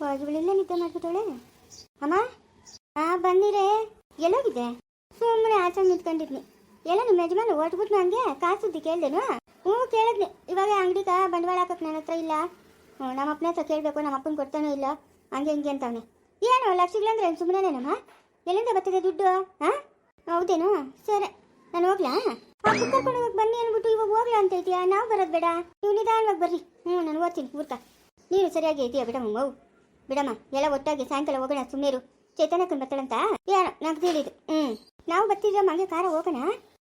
ಇವಳಿಲ್ಲ ನಿದ್ದೆ ಮಾಡ್ಬಿಟ್ಟವಳೆ ಅಮ್ಮ, ಆ ಬಂದಿರೆ ಎಲ್ಲೋಗಿದ್ದೆ ಸುಮ್ಮನೆ ಆಚೆ ನಿಂತ್ಕೊಂಡಿದ್ನಿ. ಎಲ್ಲ ನಿಮ್ಮ ಯಜಮಾನ ಹೊಟ್ಬಿಟ್ಟು ನನಗೆ ಕಾಸುದ್ದಿ ಕೇಳ್ದೇನು? ಹ್ಞೂ, ಕೇಳಿದ್ನಿ. ಇವಾಗ ಅಂಗಡಿಗ ಬಂಡವಾಳ ಹಾಕಕ್ಕೆ ನನ್ನ ಹತ್ರ ಇಲ್ಲ. ಹ್ಞೂ, ನಮ್ಮ ಅಪ್ಪನ ಹತ್ರ ಕೇಳಬೇಕು, ನಮ್ಮ ಅಪ್ಪನ ಕೊಡ್ತಾನೋ ಇಲ್ಲ. ಹಂಗೆ ಹಿಂಗೆ ಅಂತವನೆ. ಏನು, ಲಕ್ಷಗಳಂದ್ರೆ ಸುಮ್ಮನೆನೇನಮ್ಮ ಎಲ್ಲಿಂದ ಬರ್ತದೆ ದುಡ್ಡು? ಹಾಂ ಹೌದೇನು? ಸರಿ, ನಾನು ಹೋಗ್ಲಾ? ಕರ್ಕೊಂಡು ಹೋಗಕ್ಕೆ ಬನ್ನಿ ಅಂದ್ಬಿಟ್ಟು ಇವಾಗ ಹೋಗ್ಲಾ ಅಂತ ಇದೆಯಾ ನಾವು ಬರೋದು ಬೇಡ. ನೀವು ನಿಧಾನವಾಗಿ ಬರ್ರಿ. ಹ್ಞೂ, ನಾನು ಓದ್ತೀನಿ, ಊರ್ಕ. ನೀನು ಸರಿಯಾಗಿ ಇದೆಯಾ ಬಿಡಮ್ಮ ಮೌ? ಬಿಡಮ್ಮ ಎಲ್ಲ ಒಟ್ಟಾಗಿ ಸಾಯಂಕಾಲ ಹೋಗೋಣ ಸುಮ್ಮನೆ ಚೇತನಕ್ಕನ್ ಬರ್ತಾಳಂತ? ಯಾರು ನಂಗೆ ತಿಳಿದು ಹ್ಞೂ ನಾವು ಬರ್ತಿದ್ರ ಹಂಗೆ ಕಾರ ಹೋಗೋಣ?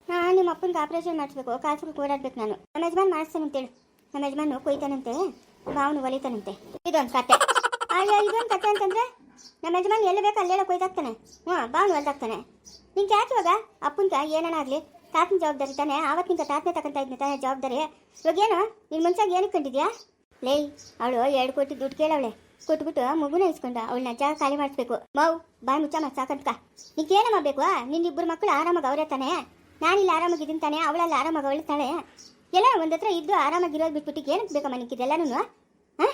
ಹಾಂ, ನಿಮ್ಮ ಅಪ್ಪನಿಗೆ ಆಪರೇಷನ್ ಮಾಡಿಸ್ಬೇಕು ಕಾಸು ಓಡಾಡ್ಬೇಕು ನಾನು. ನಮ್ಮ ಯಜಮಾನ್ ಮಾಡಿಸ್ತಾನಂತೇಳು. ನಮ್ಮ ಯಜಮಾನು ಕೊಯ್ತಾನಂತೆ ಬಾವನು ಒಲಿತಾನಂತೆ. ಇದೊಂದು ಕತೆ. ಇದೊಂದು ಕತೆ ಅಂತಂದ್ರೆ ನಮ್ಮ ಯಜಮಾನ್ ಎಲ್ಲಿ ಬೇಕು ಅಲ್ಲೆಲ್ಲ ಕೊಯ್ದಾಕ್ತಾನೆ. ಹ್ಞೂ ಬಾವನು ಒಲ್ದಾಕ್ತಾನೆ. ನಿಂಗೆ ಯಾಕೆ ಇವಾಗ? ಅಪ್ಪನ್ಕ ಆಗಲಿ? ತಾತನ ಜವಾಬ್ದಾರಿ ತಾನೆ? ಆವತ್ತಿನ ತಾತನೇ ತಗೊಂತ ಇದ್ನ ತಾನೇ ಜವಾಬ್ದಾರಿ? ಇವಾಗ ಏನು ನಿನ್ ಮುಂಚಾಗ ಏನಕ್ಕೆ ಕಂಡಿದ್ಯಾ ಲೇ, ಅವಳು ಎರಡು ಕೋಟಿ ದುಡ್ಡು ಕೇಳವಳೆ. ಕೊಟ್ಬಿಟ್ಟು ಮಗುನ ಇಸ್ಕೊಂಡ ಅವಳನ್ನ ಜಾಗ ಖಾಲಿ ಮಾಡಿಸ್ಬೇಕು. ಮೌ ಬಾಯ್ ಮತ್ತೆ ಸಾಕಂತ ನಿಂಗೆ ಏನಮ್ಮ ಬೇಕು ನಿನ್ನ ಇಬ್ಬರು ಮಕ್ಕಳು ಆರಾಮಾಗಿ ಅವರೇ ತಾನೆ? ನಾನಿಲ್ಲ ಆರಾಮಾಗಿದ್ದೀನಿ ತಾನೆ? ಅವಳಲ್ಲಿ ಆರಾಮಾಗಿ ಅವಳು ತಾಳೆ ಎಲ್ಲ ಒಂದತ್ರ ಇದ್ದು ಆರಾಮಾಗಿರೋದು ಬಿಟ್ಬಿಟ್ಟು ಏನಕ್ಕೆ ಬೇಕಮ್ಮ ನಿಕ್ಕಿದೆಲ್ಲನೂ ಹಾಂ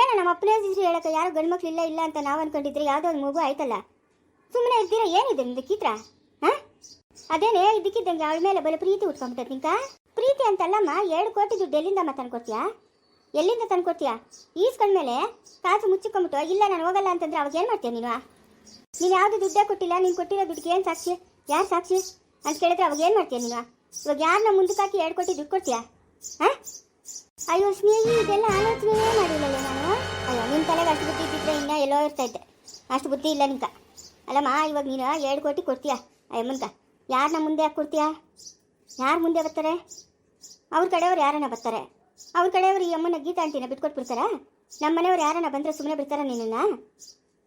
ಏನೋ ನಮ್ಮ ಅಪ್ಪನೇ ಹೇಳಕ್ಕೆ ಯಾರು ಗಂಡು ಮಕ್ಳು ಇಲ್ಲ ಇಲ್ಲ ಅಂತ ನಾವು ಅನ್ಕೊಂಡಿದ್ರೆ? ಯಾವುದೋ ಒಂದು ಮಗು ಆಯ್ತಲ್ಲ? ಸುಮ್ಮನೆ ಇದ್ದೀರಾ ಏನಿದೆ ನಿಮ್ದು ಕಿತ್ರ? ಹಾಂ ಅದೇನೇ ಇದಕ್ಕಿದ್ದಂಗೆ ಅವಳ ಮೇಲೆ ಬಲ ಪ್ರೀತಿ ಉಟ್ಕೊಂಡ್ಬಿಟ್ಟೆ ನಿಂಕ? ಪ್ರೀತಿ ಅಂತಲ್ಲಮ್ಮ, ಎರಡು ಕೋಟಿ ದುಡ್ಡು ಎಲ್ಲಿಂದಮ್ಮ ತಂದ್ಕೊಡ್ತೀಯಾ ಎಲ್ಲಿಂದ ತಂದ್ಕೊಡ್ತೀಯಾ? ಈಸ್ಕೊಂಡ್ಮೇಲೆ ಕಾಸು ಮುಚ್ಚಿಕೊಂಡ್ಬಿಟ್ಟು, ಇಲ್ಲ, ನಾನು ಹೋಗಲ್ಲ ಅಂತಂದ್ರೆ ಅವಾಗ ಏನು ಮಾಡ್ತೀಯ ನೀನು? ನೀನು ಯಾವುದು ದುಡ್ಡೇ ಕೊಟ್ಟಿಲ್ಲ, ನೀನು ಕೊಟ್ಟಿರೋ ದುಡ್ಡಿಗೆ ಏನು ಸಾಕ್ಷಿ? ಯಾರು ಸಾಕ್ಷಿ? ಅಂತ ಕೇಳಿದ್ರೆ ಅವಾಗ ಏನು ಮಾಡ್ತೀಯ ನೀನು? ಇವಾಗ ಯಾರನ್ನ ಮುಂದಕ್ಕೆ ಹಾಕಿ ಎರಡು ಕೋಟಿ ದುಡ್ಡು ಕೊಡ್ತೀಯಾ? ಹಾಂ? ಅಯ್ಯೋ, ಸ್ನೇಹಿ, ಇದೆಲ್ಲ ಆಲೋಚನೆ ಮಾಡಿಲ್ಲ ನಾನು. ಅಯ್ಯೋ ನಿನ್ನ ತಲೆಗೆ ಅಷ್ಟು ಬುದ್ಧಿ ಇದ್ದಿದ್ರೆ ಇನ್ನೂ ಎಲ್ಲೋ ಇರ್ತಾ ಇದ್ದೆ. ಅಷ್ಟು ಬುದ್ಧಿ ಇಲ್ಲ ನಿಂಕ ಅಲ್ಲಮ್ಮ, ಇವಾಗ ನೀನು ಎರಡು ಕೋಟಿ ಕೊಡ್ತೀಯಾ? ಅಯ್ಯಮ್ಮನ್ಕ ಯಾರನ್ನ ಮುಂದೆ ಹಾಕಿ ಕೊಡ್ತೀಯಾ? ಯಾರು ಮುಂದೆ ಬರ್ತಾರೆ? ಅವ್ರ ಕಡೆಯವ್ರು ಯಾರನ್ನ ಬರ್ತಾರೆ? ಅವ್ರ ಕಡೆಯವರು ಈ ಅಮ್ಮನ ಗೀತಾ ಅಂಟಿನ ಬಿಟ್ಕೊಟ್ಬಿಡ್ತಾರ? ನಮ್ಮ ಮನೆಯವ್ರು ಯಾರನ್ನ ಬಂದರೆ ಸುಮ್ಮನೆ ಬಿಡ್ತಾರ ನಿನ್ನ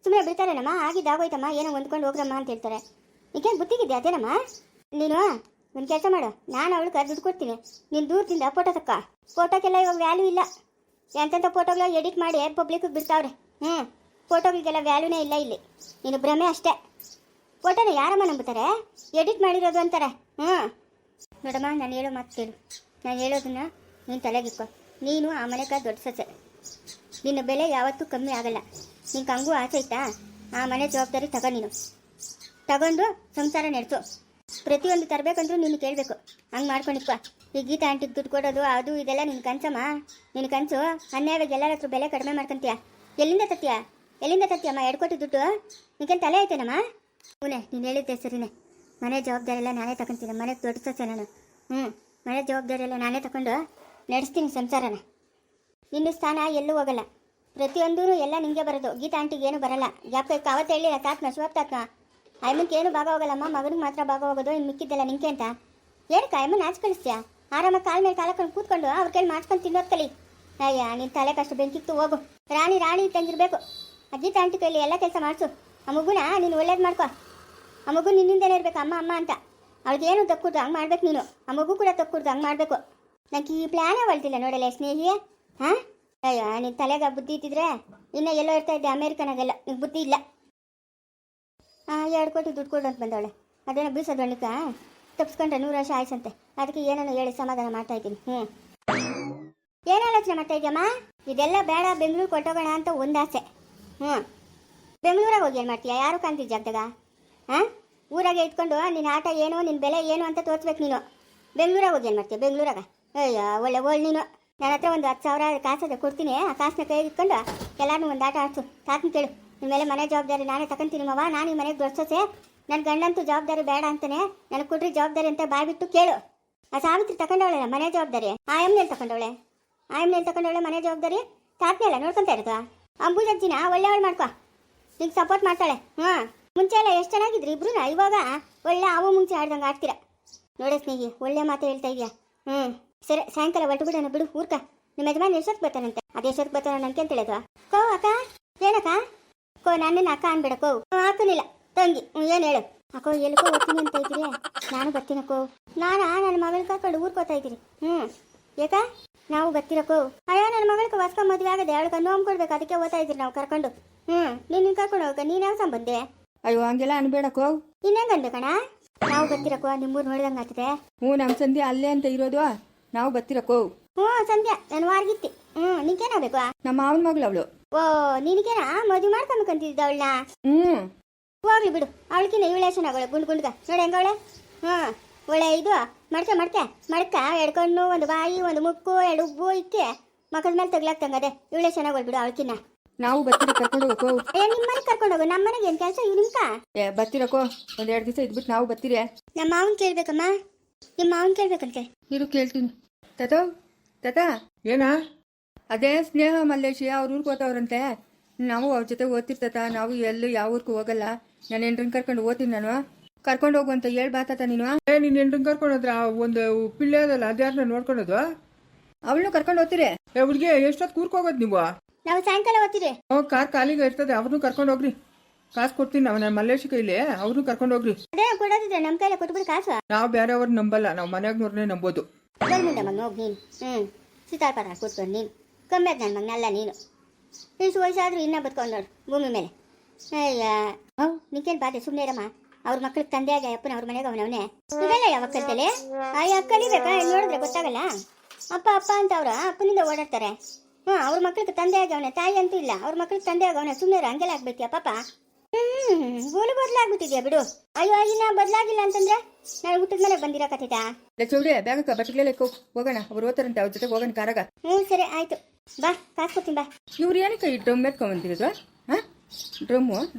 ಸುಮ್ಮನೆ ಬಿಡ್ತಾರೇನಮ್ಮ? ಆಗಿದ್ದಾಗೋಯ್ತಮ್ಮ ಏನೋ ಹೊಂದ್ಕೊಂಡು ಹೋಗ್ರಮ್ಮ ಅಂತ ಹೇಳ್ತಾರೆ. ಈಗೇನು ಬುತ್ತಿಗಿದ್ದೆ ಅದೇನಮ್ಮ? ನೀನು, ಒಂದು ಕೆಲಸ ಮಾಡು. ನಾನು ಅವಳಿಗೆ ದುಡ್ಡು ಕೊಡ್ತೀನಿ ನೀನು ದೂರದಿಂದ ಫೋಟೋ ತಕ್ಕ. ಫೋಟೋಕ್ಕೆಲ್ಲ ಇವಾಗ ವ್ಯಾಲ್ಯೂ ಇಲ್ಲ. ಎಂತೆಂಥ ಫೋಟೋಗಳು ಎಡಿಟ್ ಮಾಡಿ ಪಬ್ಲಿಕ್ಗೆ ಬಿಡ್ತಾವ್ರೆ. ಹ್ಞೂ ಫೋಟೋಗಳಿಗೆಲ್ಲ ವ್ಯಾಲ್ಯೂನೇ ಇಲ್ಲ ಇಲ್ಲಿ. ನೀನು ಭ್ರಮೆ ಅಷ್ಟೇ. ಫೋಟೋನ ಯಾರಮ್ಮ ನಂಬುತ್ತಾರೆ ಎಡಿಟ್ ಮಾಡಿರೋದು ಅಂತಾರೆ. ಹ್ಞೂ ನೋಡಮ್ಮ, ನಾನು ಹೇಳೋ ಮಾತು ಕೇಳು. ನಾನು ಹೇಳೋದನ್ನ ನೀನು ತಲೆಗಿಕ್ಕೋ ನೀನು ಆ ಮನೆಗ ದೊಡ್ಡ ಸೊಸೆ ನಿನ್ನ ಬೆಲೆ ಯಾವತ್ತೂ ಕಮ್ಮಿ ಆಗಲ್ಲ. ನಿಂಗೆ ಹಂಗೂ ಆಸೆ ಇತ್ತಾ ಆ ಮನೆ ಜವಾಬ್ದಾರಿ ತಗೋ ನೀನು. ತಗೊಂಡು ಸಂಸಾರ ನಡೆಸು. ಪ್ರತಿಯೊಂದು ತರಬೇಕಂದ್ರೂ ನೀನು ಕೇಳಬೇಕು. ಹಂಗೆ ಮಾಡ್ಕೊಂಡಿಕ್ಕ ಈ ಗೀತಾ ಆಂಟಿಗೆ ದುಡ್ಡು ಕೊಡೋದು, ಅದು, ಇದೆಲ್ಲ ನಿನ್ನ ಕನ್ಸಮ್ಮ. ನಿನ್ನ ಕನಸು, ಅನ್ಯಾಯವಾಗಿ ಎಲ್ಲರ ಹತ್ರ ಬೆಲೆ ಕಡಿಮೆ ಮಾಡ್ಕೊಂತೀಯ. ಎಲ್ಲಿಂದ ತತ್ತೀಯ ಎಲ್ಲಿಂದ ತತ್ತೀಯಮ್ಮ ಎರಡು ಕೊಟ್ಟು ದುಡ್ಡು? ನಿನ್ಗೇನು ತಲೆ ಐತೆನಮ್ಮ ಹೂನೆ, ನೀನು ಹೇಳಿದ್ದೆ ಸರಿನೇ. ಮನೆ ಜವಾಬ್ದಾರಿ ಎಲ್ಲ ನಾನೇ ತಗೊಂತೀನಿ. ಮನೆಗೆ ದೊಡ್ಡ ಸೊಸೆ ನಾನು. ಹ್ಞೂ ಮನೆ ಜವಾಬ್ದಾರಿ ಎಲ್ಲ ನಾನೇ ತಗೊಂಡು ನಡೆಸ್ತೀನಿ ಸಂಸಾರನ. ನಿನ್ನ ಸ್ಥಾನ ಎಲ್ಲೂ ಹೋಗಲ್ಲ. ಪ್ರತಿಯೊಂದೂ ಎಲ್ಲ ನಿಂಗೆ ಬರೋದು. ಗೀತಾ ಆಂಟಿಗೆ ಏನು ಬರಲ್ಲ. ಯಾಕೆ ಅವತ್ತು ಹೇಳಿಲ್ಲ ತಾತ್ನ ತಾತ್ನ ಅಯ್ಯಮ್ಮನ್ಗೆ ಏನು ಭಾಗ ಹೋಗಲ್ಲಮ್ಮ? ಮಗನಿಗೆ ಮಾತ್ರ ಭಾಗ ಹೋಗೋದು? ಇನ್ನು ಮಿಕ್ಕಿದ್ದೆಲ್ಲ ನಿಂಗೆ ಅಂತ. ಏನಕ್ಕೆ ಅಯ್ಯಮ್ಮನ ಆಚೆ ಕಳಿಸ್ತೀಯಾ ಆರಾಮಾಗಿ ಕಾಲ ಮೇಲೆ ಕಾಲ ಹಾಕೊಂಡು ಕೂತ್ಕೊಂಡು ಅವ್ರ ಕೈಲಿ ಮಾಡ್ಕೊಂಡು ತಿನ್ನೋದು ಕಲಿ. ಅಯ್ಯ ನಿನ್ನ ತಲೆ ಕಷ್ಟ, ಬೆಂಕಿತ್ತು, ಹೋಗು. ರಾಣಿ ರಾಣಿ ತಂದಿರಬೇಕು ಅಜ್ಜಿ ತಾಂಟಿ ಕೈಲಿ ಎಲ್ಲ ಕೆಲಸ ಮಾಡಿಸು. ಆ ಮಗುನ ನೀನು ಒಳ್ಳೇದು ಮಾಡ್ಕೊ. ಆ ಮಗು ನಿನ್ನಿಂದನೇ ಇರಬೇಕು, ಅಮ್ಮ ಅಮ್ಮ ಅಂತ. ಅವಳಿಗೆ ಏನು ತಕ್ಕುಡ್ದು ಹಂಗೆ ಮಾಡ್ಬೇಕು ನೀನು. ಆ ಕೂಡ ತಕ್ಕೂಡ್ದು ಹಂಗೆ ಮಾಡಬೇಕು. ನಂಗೆ ಈ ಪ್ಲ್ಯಾನೇ ಹೊಳ್ತಿಲ್ಲ ನೋಡಲ್ಲ ಸ್ನೇಹಿಯ. ಹಾಂ? ಅಯ್ಯೋ ನಿನ್ನ ತಲೆಗೆ ಬುದ್ಧಿ ಇದ್ದಿದ್ರೆ ಇನ್ನೂ ಎಲ್ಲೋ ಇರ್ತಾ ಇದ್ದೆ ಅಮೇರಿಕನಾಗೆಲ್ಲ. ನಿಂಗೆ ಬುದ್ಧಿ ಇಲ್ಲ. ಹಾಂ ಎರಡು ಕೋಟಿ ದುಡ್ಡು ಕೊಡು ಅಂತ ಬಂದವಳೆ. ಅದೇನೋ ಬೀಸೋದು ಹಣ್ಣಿಕ ತಪ್ಸ್ಕೊಂಡ್ರೆ ನೂರು ವರ್ಷ ಆಯ್ಸಂತೆ. ಅದಕ್ಕೆ ಏನೇನೋ ಹೇಳಿ ಸಮಾಧಾನ ಮಾಡ್ತಾ ಇದ್ದೀನಿ. ಹ್ಞೂ ಏನು ಆಲೋಚನೆ ಮಾಡ್ತಾ ಇದೆಯಮ್ಮ ಇದೆಲ್ಲ ಬೇಡ, ಬೆಂಗಳೂರು ಕೊಟ್ಟೋಗೋಣ ಅಂತ ಒಂದಾಸೆ. ಹ್ಞೂ ಬೆಂಗಳೂರಾಗ ಹೋಗಿ ಏನು ಮಾಡ್ತೀಯಾ? ಯಾರು ಕಾಂತಿ ಜಾಗದಾಗ ಹಾಂ? ಊರಾಗೆ ಇಟ್ಕೊಂಡು ನಿನ್ನ ಆಟ ಏನು ನಿನ್ನ ಬೆಲೆ ಏನು ಅಂತ ತೋರಿಸ್ಬೇಕು ನೀನು. ಬೆಂಗ್ಳೂರಾಗ ಹೋಗಿ ಏನು ಮಾಡ್ತೀಯ? ಬೆಂಗಳೂರಾಗ? ಅಯ್ಯೋ, ಒಳ್ಳೆ ಒಳ್ಳೆ ನೀನು. ನನ್ನ ಹತ್ರ ಒಂದು ಹತ್ತು ಸಾವಿರ ಕಾಸದ ಕೊಡ್ತೀನಿ. ಆ ಕಾಸನ್ನ ಕೈ ಇಟ್ಕೊಂಡು ಎಲ್ಲಾರು ಒಂದು ಆಟ ಆಡ್ತು ತಾತನ ಕೇಳು. ನಿಮ್ಮ ಮೇಲೆ ಮನೆ ಜವಾಬ್ದಾರಿ ನಾನೇ ತಗೊಂತೀನಿ ಮವ. ನಾನು ಈ ಮನೆಗೆ ದೊಡ್ಸೋಸೆ ನನ್ನ ಗಂಡಂತೂ ಜವಾಬ್ದಾರಿ ಬೇಡ ಅಂತಾನೆ. ನನಗೆ ಕೊಡ್ರಿ ಜವಾಬ್ದಾರಿ ಅಂತ ಬಾಯ್ಬಿಟ್ಟು ಕೇಳು. ಆ ಸಾವಿತ್ರಿ ತಗೊಂಡವಳೆ ಮನೆ ಜವಾಬ್ದಾರಿ. ಆ ಎಮ್ನೇಲಿ ತಗೊಂಡವಳೆ ಆ ಎಮ್ನೇಲಿ ತಗೊಂಡವಳೆ ಮನೆ ಜವಾಬ್ದಾರಿ? ತಾತನೆಲ್ಲ ನೋಡ್ಕೊಂತ ಇರೋದು. ಅಂಬುಜಜ್ಜಿನ ಒಳ್ಳೆಯವಳು ಮಾಡ್ಕೊ. ನಿಂಗೆ ಸಪೋರ್ಟ್ ಮಾಡ್ತಾಳೆ. ಹಾಂ ಮುಂಚೆ ಎಲ್ಲ ಎಷ್ಟು ಚೆನ್ನಾಗಿದ್ರಿ ಇಬ್ರು ಇವಾಗ ಒಳ್ಳೆ ಅವು ಮುಂಚೆ ಆಡ್ದಂಗೆ ಆಡ್ತೀರ. ನೋಡಿ ಸ್ನೇಹಿ, ಒಳ್ಳೆ ಮಾತು ಹೇಳ್ತಾ ಇದೆಯಾ? ಹ್ಞೂ ಸರಿ ಸಾಯಂಕಾಲ ಒಟ್ಟುಗೂಡನ ಬಿಡೋಣ ಬಿಡು ಊರ್ಕ. ನಿಮ್ಮ ಯಜಮಾನ್ ಎಷ್ಟೊತ್ತು ಬರ್ತಾನಂತೆ? ಅದು ಎಷ್ಟೊತ್ತು ಬರ್ತಾನ ನನ್ಗೆ ಅಂತ ಹೇಳಿದ್ವಾ? ಕೋ ಅಕ್ಕ. ಏನಕ್ಕ? ಕೋ ನನ್ನನ್ನು ಅಕ್ಕ ಅನ್ಬೇಡ ಕೋ. ಹಾಕನಿಲ್ಲ. ತಂಗಿ ಏನು ಹೇಳು? ಅಕ್ಕೋ ಎಲ್ಕೋ ಹೋಗ್ತೀನಿ ಅಂತ ಇದ್ದೀರಿ? ನಾನು ಬರ್ತೀನಕ್ಕೋ ನಾನು ನನ್ನ ಮಗಳ ಕರ್ಕೊಂಡು ಊರ್ಕೋತಾ ಹೋಗ್ತಾ ಇದ್ದೀರಿ. ಹ್ಞೂ ಏಕ? ನಾವು ಬರ್ತಿರಕ್ಕೋ ಅಯ್ಯೋ ನನ್ನ ಮಗಳಿಗೆ ಹೊಸ್ಕ ಮದುವೆ ಆಗದೆ ಅವಳಿಗೆ ನೋವು ಕೊಡ್ಬೇಕು. ಅದಕ್ಕೆ ಓದ್ತಾ ಇದ್ರಿ ನಾವು ಕರ್ಕೊಂಡು. ಹ್ಞೂ ನಿನ್ನ ಕರ್ಕೊಂಡು ಹೋಗ ನೀನು ಯಾವ ಸಂಬಂಧಿ? ಅಯ್ಯೋ ಹಂಗೆಲ್ಲ ಅನ್ಬೇಡಕ್ಕೋ ಇನ್ನೇನು ಅನ್ಬೇಕಣ್ಣ ನಾವು ಬರ್ತಿರಕ್ಕೋ ನಿಮ್ಮೂರು ನೋಡಿದಂಗೆ ಆಗ್ತದೆ. ಹ್ಞೂ ನಮ್ಮ ಸಂಧಿ ಅಲ್ಲೇ ಅಂತ ಇರೋದು. ನಾವು ಬತ್ತಿರಕೋ ಹ್ಮ್ ಸಂಧ್ಯಾ ನಾನು ವಾರ್ಗಿತ್ತಿ. ಹ್ಞೂ ಬೇಕು ನಮ್ಮ ಮಾವನ ಮಗಳು ಅವಳು. ಓ ನಿನಗೇನ? ಮದುವೆ ಮಾಡ್ಕೊಂಬೇಕಂತಿದ್ದ ಅವಳನ್ನ? ಹ್ಮ್. ಹೋಗ್ಲಿ ಬಿಡು. ಅವಳಕಿನ ಇವಳೆ ಚೆನ್ನಾಗಳೆ ಗುಂಡ್ ಗುಂಡ್ಗ. ನೋಡಿ ಹೆಂಗವಳೆ ಹ್ಮ್. ಒಳ್ಳೆ ಇದು. ಮಡ್ಕೆ ಮಡ್ಕೆ. ಮಡ್ಕ ಎಡ್ಕೊಂಡು ಒಂದು ಬಾಯಿ ಒಂದು ಮುಕ್ಕು ಎರಡು ಉಬ್ಬು ಇಕ್ಕೆ. ಮಕ್ಕದ ಮೇಲೆ ತಗ್ಲಾಕ್ತಂಗದೆ ಇವಳೆ ಚೆನ್ನಾಗಿ ಬಿಡು ಅವಳಕಿನ ನಾವು ಬರ್ತೀರಿ ಕರ್ಕೊಂಡು ಹೋಗೋ ಏ ನಿಮ್ಮ ಮನೆಗೆ ಕರ್ಕೊಂಡು ಹೋಗು. ನಮ್ಮನೆಗೆ ಏನು ಕೆಲಸ? ನಿಮ್ಕ? ಏ ಬತ್ತಿರಕೋ ಒಂದೆರಡು ಎರಡು ದಿವಸ ಇದ್ಬಿಟ್ಟು ನಾವು ಬರ್ತೀರಿ. ನಮ್ಮ ಮಾವನ್ ಕೇಳ್ಬೇಕಮ್ಮ. ನಿಮ್ಮ ಮಾವನ್ ಕೇಳ್ಬೇಕಂತೆ ಇರು ಕೇಳ್ತೀನಿ. ತತೋ ತಾತ. ಏನಾ? ಅದೇ ಸ್ನೇಹ ಮಲ್ಲೇಶಿ ಅವ್ರ ಊರಿಗೆ ಹೋದವ್ರಂತೆ. ನಾವು ಅವ್ರ ಜೊತೆ ಓದ್ತಿರ್ತತ ನಾವು ಎಲ್ಲೂ ಯಾವ ಊರ್ಗೂ ಹೋಗಲ್ಲ. ನಾನು ಎಂಟ್ರನ್ನ ಕರ್ಕೊಂಡು ಓದ್ತೀನಿ ನಾನು. ಕರ್ಕೊಂಡು ಹೋಗು ಅಂತ ಹೇಳ್ ಬಾ ತಾತ ನೀನು. ಏ ನೀನ್ ಕರ್ಕೊಂಡು ಕರ್ಕೊಂಡೋದ್ರ ಒಂದು ಪಿಳ್ಳೆ ಅದಲ್ಲ ಅದ್ಯಾರನ್ನ ನೋಡ್ಕೊಳೋದು ಅವಳನ್ನು ಕರ್ಕೊಂಡು ಹೋಗ್ತೀರಿ? ಏ ಹುಡ್ಗಿ ಎಷ್ಟೊತ್ತು ಕೂರ್ಕೋಗೋದು ನೀವು? ನಾವು ಸಾಯಂಕಾಲ ಓದ್ತೀರಿ. ಓ ಕಾರ್ ಖಾಲಿಗೆ ಇರ್ತದೆ ಅವ್ರನ್ನೂ ಕರ್ಕೊಂಡು ಹೋಗ್ರಿ. ಕಾಸು ಕೊಡ್ತೀನಿ ನಾವು ನನ್ನ ಮಲ್ಲೇಶ ಕೈಲಿ ಅವ್ರನ್ನೂ ಕರ್ಕೊಂಡು ಹೋಗ್ರಿ. ಅದೇ ಕೊಡೋದಿದ್ರೆ ನಮ್ಮ ಕೈಲಿ ಕೊಟ್ಬಿಡಿ ಕಾಸು. ನಾವು ಬೇರೆಯವ್ರನ್ನ ನಂಬಲ್ಲ ನಾವು ಮನ್ಯಾಗ್ನವ್ರನ್ನೇ ನಂಬೋದು. ಗೌರ್ಮೆಂಟ್ ಮಗ ಹೋಗಿ ನೀನು. ಹ್ಞೂ ಕೂತ್ಕೊಂಡು ನೀನು. ಕಮ್ಮಿ ಆದ ನನ್ನ ಮಗನಲ್ಲ ನೀನು. ಇಷ್ಟು ವಯಸ್ಸಾದ್ರೂ ಇನ್ನೂ ಬದುಕೊಂಡು ನೋಡು ಭೂಮಿ ಮೇಲೆ. ಅಯ್ಯ. ಹೌ ನಿಂಕೇನು ಬಾಧೆ? ಸುಮ್ಮನೆ ಇರಮ್ಮ. ಅವ್ರ ಮಕ್ಳಿಗೆ ತಂದೆ ಆಗ ಅಪ್ಪನ ಅವ್ರ ಮನೆಗೆ ಅವನವನೇ ಇವೆಲ್ಲ ಯಾವ ಕಲ್ತಲೆ ಅಯ್ಯ ಕಲಿಬೇಕಾ ನೋಡಿದ್ರೆ ಗೊತ್ತಾಗಲ್ಲ. ಅಪ್ಪ ಅಪ್ಪ ಅಂತ ಅವ್ರ ಅಪ್ಪನಿಂದ ಓಡಾಡ್ತಾರೆ. ಹ್ಞೂ ಅವ್ರ ಮಕ್ಳಿಗೆ ತಂದೆ ಆಗವನೆ ತಾಯಿ ಅಂತೂ ಇಲ್ಲ. ಅವ್ರ ಮಕ್ಳಿಗೆ ತಂದೆ ಆಗವನೆ ಸುಮ್ಮನೆ ಹಂಗೆಲ್ಲ ಆಗ್ಬೇಕಿಯ ಪಾಪ? ಹ್ಮ್ ಗೋಲು ಬದಲಾಗ್ಬಿಟ್ಟಿದ್ಯಾ ಬಿಡು ಅಯ್ಯೋ ಇನ್ನ ಬದಲಾಗಿಲ್ಲ ಅಂತಂದ್ರೆ ನಾಳೆ ಊಟದ ಮೇಲೆ ಬಂದಿರ ಕಥಿತಾ ಚೌಡಿ ಬ್ಯಾಗಕ್ಕ ಬಟ್ಟೆಗಳೆಲ್ಲ ಕೋ ಹೋಗೋಣ ಅವ್ರು ಓದ್ತಾರಂತೆ ಅವ್ರ ಜೊತೆ ಹೋಗೋಣ ಕಾರಾಗ ಹ್ಞೂ ಸರಿ ಆಯ್ತು ಬಾ ಕಾಸು ಕೊಡ್ತೀನಿ ಬಾ ಇವ್ರು ಏನಕ್ಕೆ ಈ ಡ್ರಮ್ ಎತ್ಕೊಂಬಂದಿರೋದು ಹಾಂ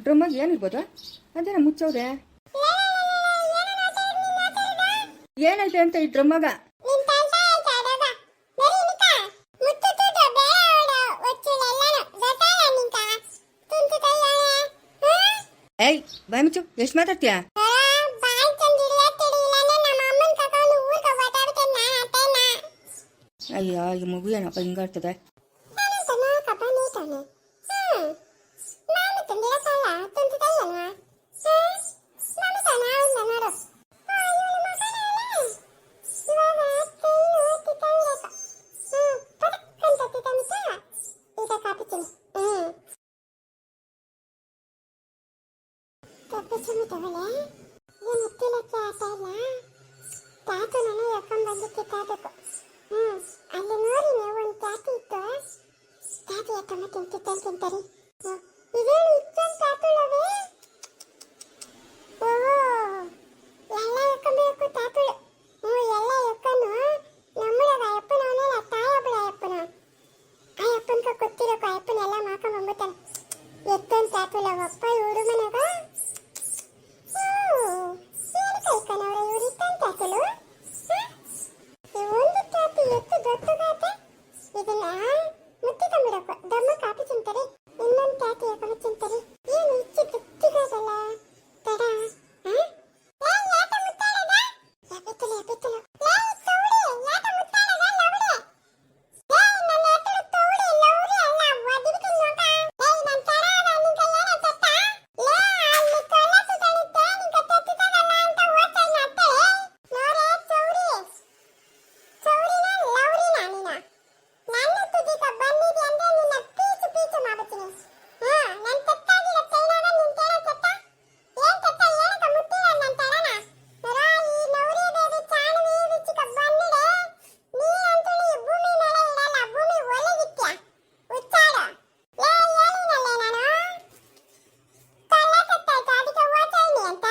ಡ್ರಮ್ಮು ಆಗಿ ಏನಿರ್ಬೋದು ಅದೇನ ಮುಚ್ಚವ್ರೆ ಏನೈತೆ ಅಂತ ಈ ಡ್ರಮ್ಮಾಗ ಏಯ್ ಬಾಯ್ ಮುಚ್ಚು ಎಷ್ಟು ಮಾತಾಡ್ತೀಯಾ? ಅಯ್ಯೋ ಈ ಮಗು ಏನಪ್ಪ ಹಿಂಗಾಡ್ತದೆ ತಾತು ನಾನು ಯಾಕೊಂಡ್ ಬಂದಿಕ್ಕೆ ತಾತಕ್ಕೆ ಹ್ಮ್ ಅಲ್ಲಿ ನೋಡಿ ನೀವು ಒಂದು ತಾತು ಇತ್ತು ತಾತು ಯಾಕಮ್ಮ ತಿಂತಿದ್ದಲ್ಲಿ ತಿಂತಾರೆ ಇದೇನು ಇಷ್ಟೊಂದು ತಾತುಳವೆ ಓಹೋ ಎಲ್ಲ ಯಾಕೊಂಬೇಕು ತಾತುಳು ಹ್ಞೂ ಎಲ್ಲ ಯಾಕನು ನಮ್ಮಳಗ ಅಯ್ಯಪ್ಪನ ಅವನಲ್ಲ ತಾಯೊಬ್ಬಳ ಅಯ್ಯಪ್ಪನ ಆ ಅಪ್ಪನ್ಕ ಗೊತ್ತಿರೋಕ ಅಯ್ಯಪ್ಪನ ಎಲ್ಲ ಮಾಕೊಂಡ್ ಬಂದ್ಬಿಟ್ಟಾನೆ ಎತ್ತೊಂದು ತಾತುಳ ಅಪ್ಪ ಇವರು ಮನೆಗ ಏನು ಕಲ್ಕನವ್ರೆ ಇವ್ರು ಇತ್ತೊಂದು ತಾತುಳು ಒಂದು ಕಾಪಿ ಎಷ್ಟು ದೊಡ್ಡದಾತೆ ಇದನ್ನ ಮುತ್ತಿಕೊಂಡ್ಬಿಡಪ್ಪ ದಮ್ಮ ಕಾಪಿ ತಿಂತಾರೆ ಇನ್ನೊಂದು ಕಾಪಿ ಯಾಕಮ್ಮ ತಿಂತಾರೆ ಏನು ಇಚ್ಚಿ ಗಟ್ಟಿಗಾಗಲ್ಲ ತಡ ಹಾ? ಏ, ಯಾಕ ಮುತ್ತಾಡದ? ಯಾಪಿತ್ತಲು, ಯಾಪಿತ್ತಲು. ಏ, ತೌಳಿ, ಯಾಕ ಮುತ್ತಾಡದ, ಲವಳಿ? ಏ, ನನ್ನ ಎತ್ತಲು ತೌಳಿ, ಲವಳಿ ಅಲ್ಲ, ಒದಿಬಿಟ್ಟು ನೋಡ. ಏ, ನನ್ ತಡ ಅದ, ನಿಂಗೆ ಏನ ತಟ್ಟ? ಲೇ, ಅಲ್ಲಿ ತೊಲೆ ಸುತ್ತಣಿತ್ತೆ, ನಿಂಗೆ ತೆತ್ತಿತದಲ್ಲ ಅಂತ ಓದ್ತಾ ಇಲ್ಲ ಅತ್ತೆ. ನೋಡೆ, ಚೌರಿ. ಚೌರಿನ ಲೌರಿನ ನೀನ ನನ್ನ ತುದಿಕ ಬಂದಿದೆ ಅಂದ್ರೆ ನಿನ್ನ ಪೀಚು ಪೀಚು ಮಾಡ್ತೀನಿ ಹಾ ನನ್ ತೆತ್ತಾಗಿರೋ ಚೈನಾಗ ನಿನ್ ಕೇಳ ತೆತ್ತ ಏನ್ ತೆತ್ತ ಏನಕ್ಕ ಮುಟ್ಟಿಲ್ಲ ನನ್ ತಡನ ರಾ ಈ ನೌರಿ ಬೇಬಿ ಚಾಣವಿ ವಿಚಿಕ ಬಂದಿದೆ ನೀ ಅಂತೂ ಈ ಭೂಮಿ ಮೇಲೆ ಇರಲ್ಲ ಭೂಮಿ ಒಳಗಿತ್ಯ ಉಚ್ಚಾಡ ಲೇ ಹೇಳಿನಲ್ಲೇ ನಾನು ತಲೆ ತೆತ್ತಾಯ್ತು ಅದಕ್ಕೆ ಓದ್ತಾ ಅಂತ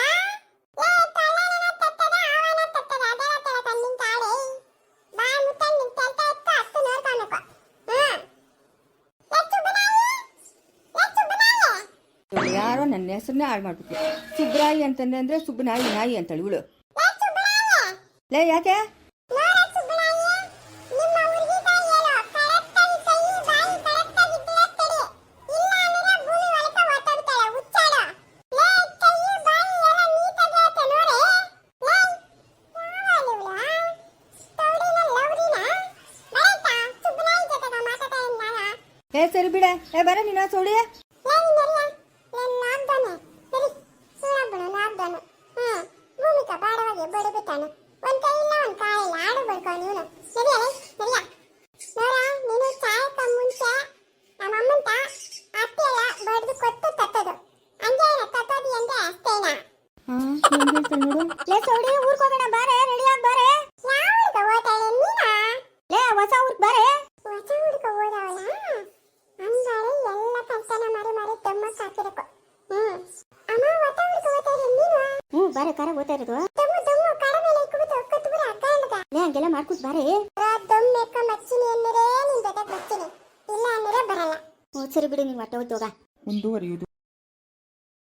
ಲೇ ತಲೆನ ತೆತ್ತದ ಅವನ ತೆತ್ತದ ಅದರ ತರ ತನ್ನಿಂದ ತಾಳೆ ಬಾ ಮುತ್ತನ್ ನಿನ್ ತೆಲ್ತ ಎತ್ತು ಅತ್ತು ನೋಡ್ಕೊಬೇಕು ಹ್ಮ್ ಎತ್ತು ಬನಾಯಿ ಎತ್ತು ಬನಾಯಿ ಇವ್ಳು ಯಾರೋ ನನ್ನ ಹೆಸರನ್ನೇ ಹಾಳು ಮಾಡ್ಬಿಟ್ಟು ಸುಬ್ರಾಯಿ ಅಂತಂದ್ರೆ ಅಂದ್ರೆ ಸುಬ್ಬನಾಯಿ ನಾಯಿ ಅಂತಳು. ಇವಳು ಲೇ ಯಾಕೆ? ಏ ಸರಿ ಬಿಡ. ಊರಿಗೆ ತಾಯಿ ನೀನು ಕರೆಕ್ಟಾಗಿ ಬರ ಕರ ಓದ್ತಾ ಇರೋದು ಹಂಗೆಲ್ಲ ಮಾಡ್ಕೊತ್ ಬಾರೆ. ದಮ್ ಮೇಕ ಮಚ್ಚಿನಿ ಅನ್ನಿರೇ ನಿನ್ ಜೊತೆ ಬರ್ತೀನಿ. ಇಲ್ಲ ಅಂದ್ರೆ ಬರಲ್ಲ. ಹ್ಞೂ ಸರಿ ಬಿಡು ನೀವು ಹೊಟ್ಟೆ ಹೋಗ ಮುಂದುವರಿಯುವುದು.